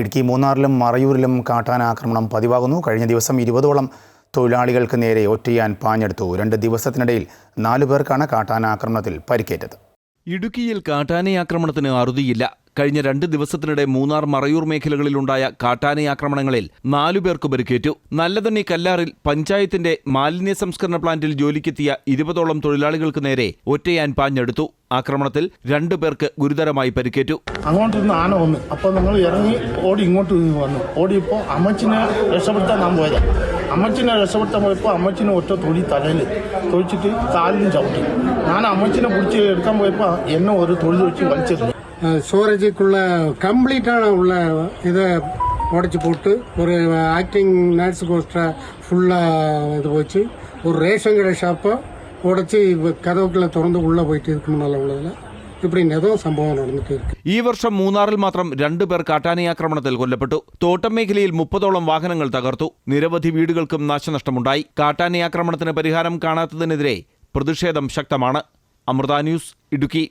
ഇടുക്കി മൂന്നാറിലും മറയൂരിലും കാട്ടാനാക്രമണം പതിവാകുന്നു. കഴിഞ്ഞ ദിവസം ഇരുപതോളം തൊഴിലാളികൾക്ക് നേരെ ഒറ്റയാൻ പാഞ്ഞെടുത്തു. രണ്ട് ദിവസത്തിനിടയിൽ നാലു പേർക്കാണ് കാട്ടാനാക്രമണത്തിൽ പരിക്കേറ്റത്. ഇടുക്കിയിൽ കാട്ടാനയാക്രമണത്തിന് അറുതിയില്ല. കഴിഞ്ഞ രണ്ട് ദിവസത്തിനിടെ മൂന്നാർ മറയൂർ മേഖലകളിലുണ്ടായ കാട്ടാനയാക്രമണങ്ങളിൽ നാലുപേർക്ക് പരിക്കേറ്റു. നല്ലതണ്ണി കല്ലാറിൽ പഞ്ചായത്തിന്റെ മാലിന്യ സംസ്കരണ പ്ലാന്റിൽ ജോലിക്കെത്തിയ ഇരുപതോളം തൊഴിലാളികൾക്ക് നേരെ ഒറ്റയാൻ പാഞ്ഞെടുത്തു. ആക്രമണത്തിൽ രണ്ടു പേർക്ക് ഗുരുതരമായി പരിക്കേറ്റു. അങ്ങോട്ടിരുന്ന് ആന വന്നു. അപ്പോൾ നിങ്ങൾ ഇറങ്ങി ഓടി ഇങ്ങോട്ട് വന്നു. ഓടിയപ്പോൾ അമ്മച്ചിനെ രക്ഷപ്പെടുത്താൻ നാം പോയത്. അമ്മച്ചിനെ രക്ഷപ്പെടുത്താൻ പോയപ്പോൾ അമ്മച്ചിനെ ഒറ്റ തൊടി തലയിൽ. തൊഴിച്ചിട്ട് കാലിലും ചവിട്ടി. ഞാൻ അമ്മച്ചിനെ പിടിച്ച് എടുക്കാൻ പോയപ്പോൾ എന്നെ ഒരു തൊഴിൽ വെച്ച് വലിച്ചെറിഞ്ഞു. ஸ்டோரேஜுக்குள்ள கம்ப்ளீட்டான உள்ள இதை உடச்சி போட்டு ஒரு ஆக்டிங் நர்ஸுக்கு ஃபுல்லாக இது வச்சு ஒரு ரேஷன் கடை ஷாப்பை உடச்சி கதவுக்குள்ள திறந்து உள்ளே போயிட்டு இதுக்கு முன்னால் உள்ளதில் இப்படி ஏதோ சம்பவம் நடந்துட்டு இருக்கு ഈ വർഷം മൂന്നാറിൽ മാത്രം രണ്ടു പേർ കാട്ടാനയാക്രമണത്തിൽ കൊല്ലപ്പെട്ടു തോട്ടം മേഖലയിൽ മുപ്പതോളം വാഹനങ്ങൾ തകർത്തു നിരവധി വീടുകൾക്കും നാശനഷ്ടമുണ്ടായി കാട്ടാനയാക്രമണത്തിന് പരിഹാരം കാണാത്തതിനെതിരെ പ്രതിഷേധം ശക്തമാണ് അമൃത ന്യൂസ് ഇടുക്കി